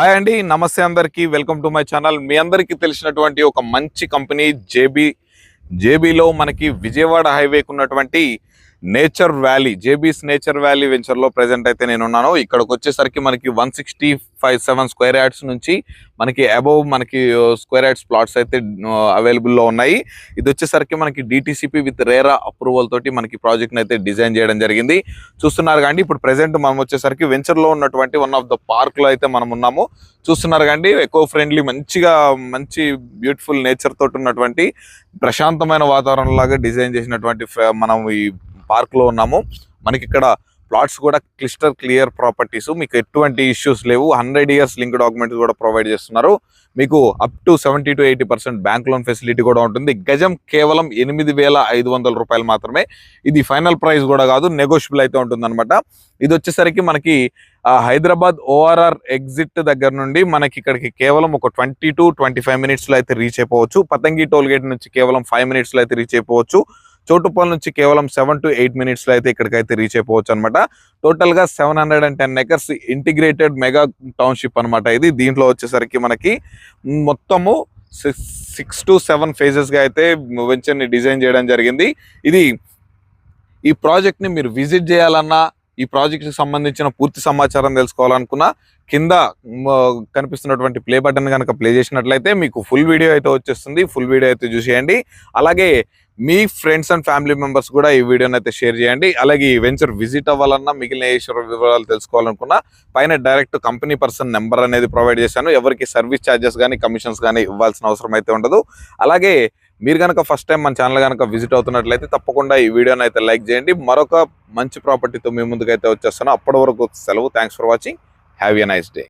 Hi అండి నమస్తే అందరికీ. Welcome to my channel. మీ అందరికీ తెలిసినటువంటి ఒక మంచి కంపెనీ జేబీ జేబీలో మనకి విజయవాడ హైవేకు ఉన్నటువంటి nature valley JB's nature valley వెంచర్లో ప్రజెంట్ అయితే నేను ఉన్నాను ఇక్కడికి వచ్చేసరికి మనకి one sixty five seven square yards నుంచి మనకి అబౌవ్ మనకి స్క్వేర్ యార్డ్స్ ప్లాట్స్ అయితే అవైలబుల్లో ఉన్నాయి. ఇది వచ్చేసరికి మనకి డిటిసిపి విత్ రేరా అప్రూవల్ తోటి మనకి ప్రాజెక్ట్ని అయితే డిజైన్ చేయడం జరిగింది. చూస్తున్నారు కానీ ఇప్పుడు ప్రజెంట్ మనం వచ్చేసరికి వెంచర్లో ఉన్నటువంటి వన్ ఆఫ్ ద పార్క్లో అయితే మనం ఉన్నాము చూస్తున్నారు కానీ ఎకో ఫ్రెండ్లీ మంచిగా మంచి బ్యూటిఫుల్ నేచర్ తోటి ఉన్నటువంటి ప్రశాంతమైన వాతావరణం లాగా డిజైన్ చేసినటువంటి ఫ- మనం ఈ పార్క్లో ఉన్నాము. మనకి ఇక్కడ ప్లాట్స్ కూడా క్లిస్టర్ క్లియర్ ప్రాపర్టీస్. మీకు ఎటువంటి ఇష్యూస్ లేవు. హండ్రెడ్ ఇయర్స్ లింక్ డాక్యుమెంట్స్ కూడా ప్రొవైడ్ చేస్తున్నారు. మీకు up to seventy to eighty percent bank loan facility కూడా ఉంటుంది. గజం కేవలం ఎనిమిది వేల ఐదు వందల రూపాయలు మాత్రమే. ఇది ఫైనల్ ప్రైస్ కూడా కాదు నెగోషియబుల్ అయితే ఉంటుందన్నమాట. ఇది వచ్చేసరికి మనకి హైదరాబాద్ ఓఆర్ఆర్ ఎగ్జిట్ దగ్గర నుండి మనకి ఇక్కడికి కేవలం ఒక ట్వంటీ టు ట్వంటీ ఫైవ్ మినిట్స్లో అయితే రీచ్ అయిపోవచ్చు. పతంగి టోల్ గేట్ నుంచి కేవలం ఫైవ్ మినిట్స్లో అయితే రీచ్ అయిపోవచ్చు. చోటుపల్ నుంచి కేవలం సెవెన్ టు ఎయిట్ మినిట్స్లో అయితే ఇక్కడికైతే రీచ్ అయిపోవచ్చు అనమాట టోటల్గా seven hundred and ten acres integrated mega township అనమాట ఇది. దీంట్లో వచ్చేసరికి మనకి మొత్తము సిక్స్ టు సెవెన్ ఫేజెస్గా అయితే వెంచర్ని డిజైన్ చేయడం జరిగింది. ఇది ఈ ప్రాజెక్ట్ని మీరు విజిట్ చేయాలన్నా ఈ ప్రాజెక్ట్కి సంబంధించిన పూర్తి సమాచారం తెలుసుకోవాలనుకున్నా కింద కనిపిస్తున్నటువంటి ప్లే బటన్ కనుక ప్లే చేసినట్లయితే మీకు ఫుల్ వీడియో అయితే వచ్చేస్తుంది. ఫుల్ వీడియో అయితే చూసేయండి. అలాగే మీ ఫ్రెండ్స్ అండ్ ఫ్యామిలీ మెంబర్స్ కూడా ఈ వీడియోని అయితే షేర్ చేయండి. అలాగే ఈ వెంచర్ విజిట్ అవ్వాలన్నా మిగిలిన ఈశ్వర వివరాలు తెలుసుకోవాలనుకున్నా పైన డైరెక్ట్ కంపెనీ పర్సన్ నెంబర్ అనేది ప్రొవైడ్ చేశాను. ఎవరికి సర్వీస్ ఛార్జెస్ కానీ కమిషన్స్ కానీ ఇవ్వాల్సిన అవసరం అయితే ఉండదు. అలాగే మీరు కనుక ఫస్ట్ టైం మన ఛానల్ కనుక విజిట్ అవుతున్నట్లయితే తప్పకుండా ఈ వీడియోని అయితే లైక్ చేయండి. మరొక మంచి ప్రాపర్టీతో మీ ముందుకైతే వచ్చేస్తాను. అప్పటి వరకు సెలవు. Thanks for watching have a nice day